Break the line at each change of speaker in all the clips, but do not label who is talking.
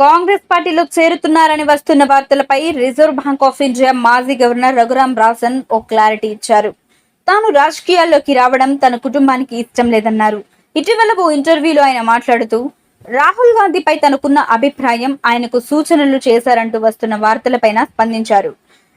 కాంగ్రెస్ పార్టీలో చేరుతున్నారని వస్తున్న వార్తలపై రిజర్వ్ బ్యాంక్ ఆఫ్ ఇండియా మాజీ గవర్నర్ రఘురాం రాజన్ ఓ క్లారిటీ ఇచ్చారు. తాను రాజకీయాల్లోకి రావడం తన కుటుంబానికి ఇష్టం లేదన్నారు. ఇటీవల ఓ ఇంటర్వ్యూలో ఆయన మాట్లాడుతూ రాహుల్ గాంధీపై తనకున్న అభిప్రాయం ఆయనకు సూచనలు చేశారంటూ వస్తున్న వార్తలపైన స్పందించారు.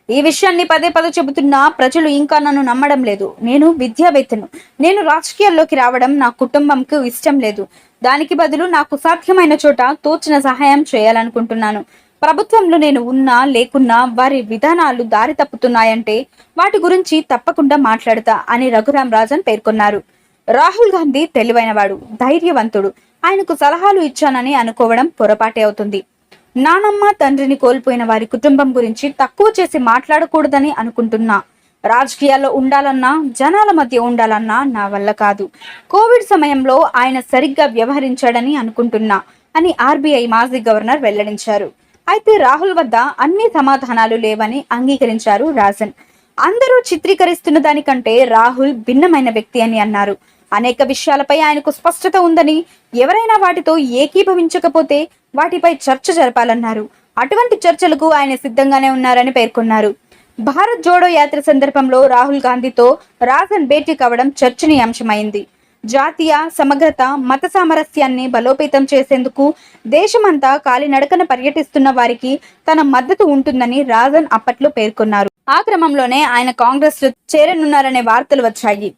ఈ విషయాన్ని పదే పదే చెబుతున్నా ప్రజలు ఇంకా నన్ను నమ్మడం లేదు. నేను విద్యావేత్తను. నేను రాజకీయాల్లోకి రావడం నా కుటుంబంకు ఇష్టం లేదు. దానికి బదులు నాకు సాధ్యమైన చోట తోచిన సహాయం చేయాలనుకుంటున్నాను. ప్రభుత్వంలో నేను ఉన్నా లేకున్నా వారి విధానాలు దారి తప్పుతున్నాయంటే వాటి గురించి తప్పకుండా మాట్లాడతా అని రఘురాం రాజన్ పేర్కొన్నారు. రాహుల్ గాంధీ తెలివైనవాడు ధైర్యవంతుడు. ఆయనకు సలహాలు ఇచ్చానని అనుకోవడం పొరపాటే అవుతుంది. నానమ్మ తండ్రిని కోల్పోయిన వారి కుటుంబం గురించి తక్కువ చేసి మాట్లాడకూడదని అనుకుంటున్నా. రాజకీయాల్లో ఉండాలన్నా జనాల మధ్య ఉండాలన్నా నా వల్ల కాదు. కోవిడ్ సమయంలో ఆయన సరిగ్గా వ్యవహరించాడని అనుకుంటున్నా అని ఆర్బీఐ మాజీ గవర్నర్ వెల్లడించారు. అయితే రాహుల్ వద్ద అన్ని సమాధానాలు లేవని అంగీకరించారు రాజన్. అందరూ చిత్రీకరిస్తున్న దానికంటే రాహుల్ భిన్నమైన వ్యక్తి అని అన్నారు. అనేక విషయాలపై ఆయనకు స్పష్టత ఉందని ఎవరైనా వాటితో ఏకీభవించకపోతే వాటిపై చర్చ జరపాలన్నారు. అటువంటి చర్చలకు ఆయన సిద్ధంగానే ఉన్నారని పేర్కొన్నారు. భారత్ జోడో యాత్ర సందర్భంలో రాహుల్ గాంధీతో రాజన్ భేటీ కావడం చర్చనీయాంశమైంది. జాతీయ సమగ్రత మత సామరస్యాన్ని బలోపేతం చేసేందుకు దేశమంతా కాలినడకన పర్యటిస్తున్న వారికి తన మద్దతు ఉంటుందని రాజన్ అప్పట్లో పేర్కొన్నారు. ఆ క్రమంలోనే ఆయన కాంగ్రెస్లో చేరనున్నారనే వార్తలు వచ్చాయి.